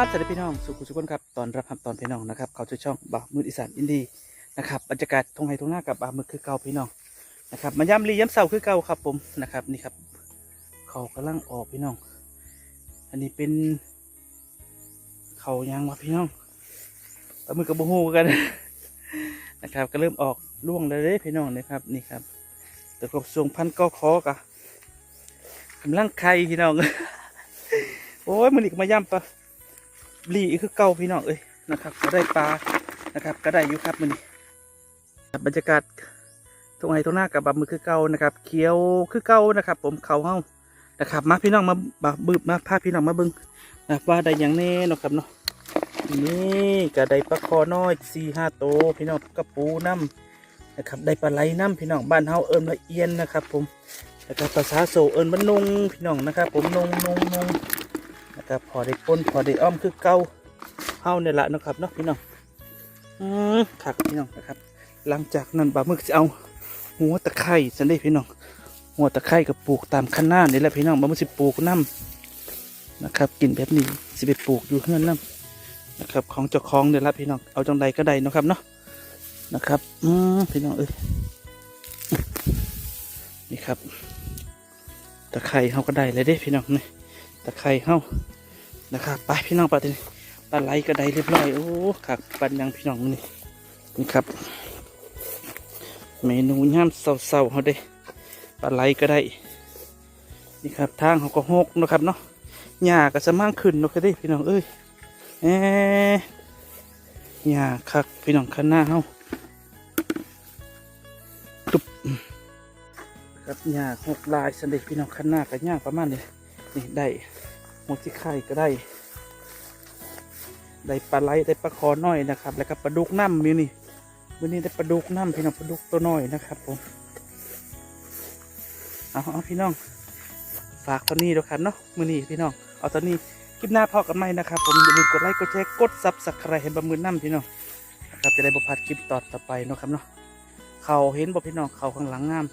ับสวัสดีพี่น้อง สุขุสุขคนครับ ตอนรับครับตอนพี่น้องนะครับ เขาจะช่องบ่าวมืออีสานอินดีนะครับบรรยากาศทงไฮทงหน้ากับบ่าวมือคือเก่าพี่น้องนะครับมาย้ำรีย้ำเสาคือเก่าครับผมนะครับนี่ครับ เขากำลังออกพี่น้อง อันนี้เป็น เขายางวะพี่น้องบ่าวมือกับบูฮูกันนะครับ ก็เริ่มออกร่วงเลยเด้พี่น้องนะครับนี่ครับแต่กบทรงพันก็คอกะกำลังไข่พี่น้อง โอ้ยมันอีกมาย่ำปะ ลีอีกคือเก่าพี่น้องเอ้ยนะครับ ก็ได้ปลานะครับ ก็ได้อยู่ครับมันนี่บรรยากาศตรงไหนตรงหน้ากับบับมือคือเก่านะครับเขียวคือเก่านะครับ ผมเขาเฮานะครับ มาพี่น้องมาบับบึบมาพาพี่น้องมาบิ้งนะว่าได้อย่างแน่นะครับเนาะนี่ก็ได้ปลาคอน้อยสี่ห้าโตพี่น้องกระปูน้ำนะครับได้ปลาไหลน้ำพี่น้องบ้านเฮาเอิญละเอียนนะครับ ผมนะครับภาษาโซเอิญบ้านนงพี่น้องนะครับ ผมนงนงนง นะครับพอได้ปนพอได้อ้อมคือเก่าเฮาเนี่ยละนะครับเนาะพี่น้องอืมคักพี่น้องนะครับ หลังจากนั้นบามึกจะเอาหัวตะไคร้สันได้พี่น้อง หัวตะไคร้กับปลูกตามคันหน้านี่แหละพี่น้องบามึกสิปลูกน้ำนะครับกินแบบนี้สิไปปลูกอยู่เฮือนน้ำนะครับ ของเจ้าของเนี่ยละพี่น้องเอาจังใดก็ได้นะครับเนาะนะครับอืมพี่น้องเอ้ยนี่ครับตะไคร้เฮาก็ได้เลยเด้พี่น้องนี่ตะไคร้เฮา นะครับไปพี่น้องปลาตัวนี้ปลาไหลก็ได้เรียบร้อย โอ้ขักปันยังพี่น้องนี่นี่ครับ เมนูย่ำเศร้าๆเขาได้ปลาไหลก็ได้ นี่ครับทางเขาก็หกนะครับเนาะหญ้าก็จะมั่งขึ้นนะครับด้พี่น้องเอ้ยเอ๊หญ้าคักพี่น้องข้างหน้าเฮาตุบครับหญ้าหกลายสันเด็จพี่น้องข้างหน้ากับหญ้าประมาณนี้นี่ได้ หมดที่ไข่ก็ได้ ได้ปลาไหลได้ปลาคอน้อยนะครับ แล้วก็ปลาดุกน้ำมีนี่วันนี้ได้ปลาดุกน้ำพี่น้องปลาดุกตัวน้อยนะครับผมเอาเอาพี่น้อง ฝากตอนนี้ด้วยครับเนาะมือนี้พี่น้องเอาตอนนี้คลิปหน้าพอกันไหมนะครับผมอย่าลืมกดไลค์กดแชร์กดซับสไครต์ให้บะมือน้ำพี่น้องนะครับจะได้บพลาดคลิปต่อต่อไปนะครับเนาะเขาเห็นบ่พี่น้องเขาข้างหลังงาม